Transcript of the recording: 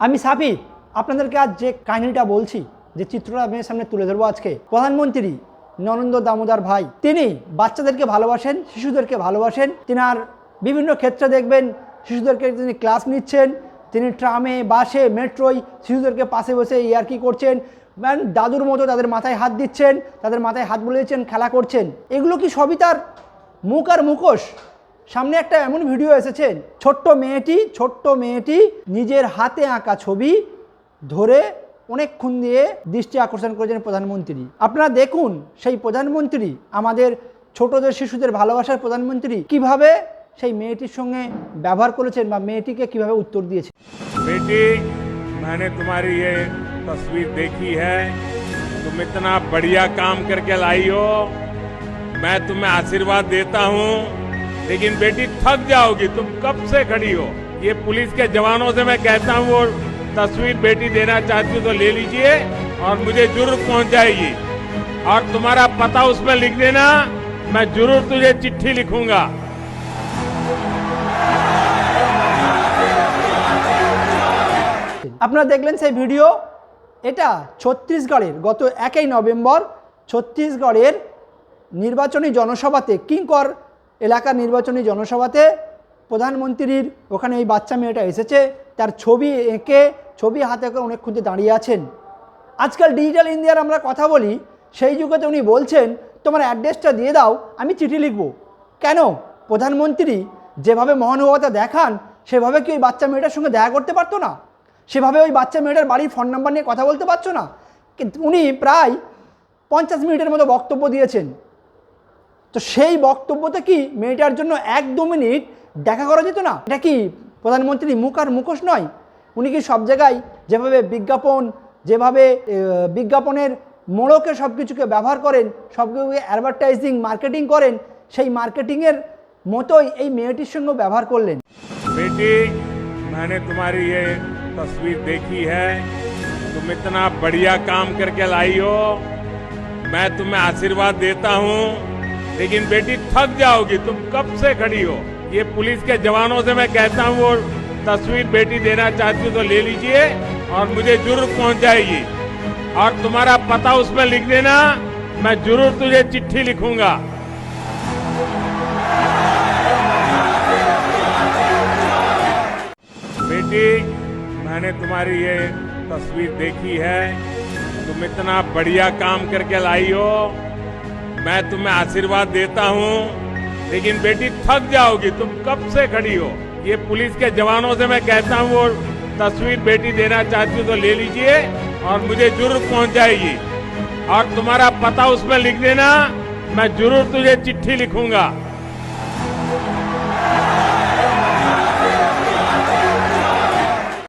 আমি সাফি আপনাদেরকে আজ যে কাহিনীটা বলছি, যে চিত্রটা আপনাদের সামনে তুলে ধরবো আজকে। প্রধানমন্ত্রী নরেন্দ্র দামোদর ভাই, তিনি বাচ্চাদেরকে ভালোবাসেন, শিশুদেরকে ভালোবাসেন, তিনার বিভিন্ন ক্ষেত্রে দেখবেন, শিশুদেরকে তিনি ক্লাস নিচ্ছেন, তিনি ট্রামে, বাসে, মেট্রোয় শিশুদেরকে পাশে বসে ইয়ার্কি করছেন ম্যান দাদুর মতো তাদের মাথায় হাত দিচ্ছেন, তাদের মাথায় হাত বলে দিচ্ছেন খেলা করছেন। এগুলো কি সবই তার মুখ আর মুখোশ? সামনে একটা এমন ভিডিও এসেছেন ছোট্ট মেয়েটি ছোট্ট মেয়েটি নিজের হাতে আঁকা ছবি ধরে অনেকক্ষণ দিয়ে দৃষ্টি আকর্ষণ করেছেন প্রধানমন্ত্রী আপনারা দেখুন সেই প্রধানমন্ত্রী আমাদের ছোটদের শিশুদের ভালোবাসার প্রধানমন্ত্রী কিভাবে সেই মেয়েটির সঙ্গে ব্যবহার করেছেন বা মেয়েটিকে কিভাবে উত্তর দিয়েছেন बेटी मैंने तुम्हारी ये तस्वीर देखी है तुम इतना बढ़िया काम करके लाई हो मैं तुम्हें आशीर्वाद देता हूँ लेकिन बेटी थक जाओगी तुम कब से खड़ी हो ये पुलिस के जवानों से मैं कहता हूँ वो तस्वीर बेटी देना चाहती हो तो ले लीजिए और मुझे जरूर पहुंचाएगी और तुम्हारा पता उसमें लिख देना मैं जरूर तुझे चिट्ठी लिखूंगा আপনারা দেখলেন সেই ভিডিও এটা ছত্তিশগড়ের গত একই নভেম্বর ছত্তিশগড়ের নির্বাচনী জনসভাতে কিঙ্কর এলাকার নির্বাচনী জনসভাতে প্রধানমন্ত্রীর ওখানে এই বাচ্চা মেয়েটা এসেছে, তার ছবি এঁকে, ছবি হাতে করে অনেক খুঁজে দাঁড়িয়ে আছেন। আজকাল ডিজিটাল ইন্ডিয়ার আমরা কথা বলি, সেই যুগেতে উনি বলছেন, তোমার অ্যাড্রেসটা দিয়ে দাও, আমি চিঠি লিখব। কেন? প্রধানমন্ত্রী যেভাবে মহানুভবতা দেখান, সেভাবে কি ওই বাচ্চা মেয়েটার সঙ্গে দেখা করতে পারতো না? সেভাবে ওই বাচ্চা মেয়েটার বাড়ির ফোন নাম্বার নিয়ে কথা বলতে পারছ না? উনি প্রায় পঞ্চাশ মিনিটের মতো বক্তব্য দিয়েছেন। তো সেই বক্তব্যতে কি মেয়েটার জন্য এক দু মিনিট দেখা করা যেত না এটা কি প্রধানমন্ত্রী মুখ আর মুখোশ নয় উনি কি সব জায়গায় যেভাবে বিজ্ঞাপন যেভাবে আহ, বিজ্ঞাপনের মোড়কে সব কিছুকে ব্যবহার করেন সব কিছুকে অ্যাডভার্টাইজিং মার্কেটিং করেন সেই মার্কেটিংয়ের মতোই এই মেয়েটির সঙ্গেও ব্যবহার করলেন बेटी मैंने तुम्हारी ये तस्वीर देखी है तुम इतना बढ़िया काम करके लाई हो मैं तुम्हें आशीर्वाद देता हूँ लेकिन बेटी, थक जाओगी। तुम कब से खड़ी हो? ये पुलिस के जवानों से मैं कहता हूँ वो तस्वीर बेटी देना चाहती हो तो ले लीजिए और मुझे ज़रूर पहुंचाएगी। और तुम्हारा पता उसमें लिख देना, मैं ज़रूर तुझे चिट्ठी लिखूँगा। बेटी, मैंने तुम्हारी ये तस्वीर देखी है। तुम इतना बढ़िया काम करके लाई हो। मैं तुम्हें आशीर्वाद देता हूँ, लेकिन बेटी थक जाओगी, तुम कब से खड़ी हो? ये पुलिस के जवानों से मैं कहता हूँ वो तस्वीर बेटी देना चाहती हूँ तो ले लीजिए, और मुझे ज़रूर पहुंचाएगी और तुम्हारा पता उसमें लिख देना, मैं ज़रूर तुझे चिट्ठी लिखूँगा।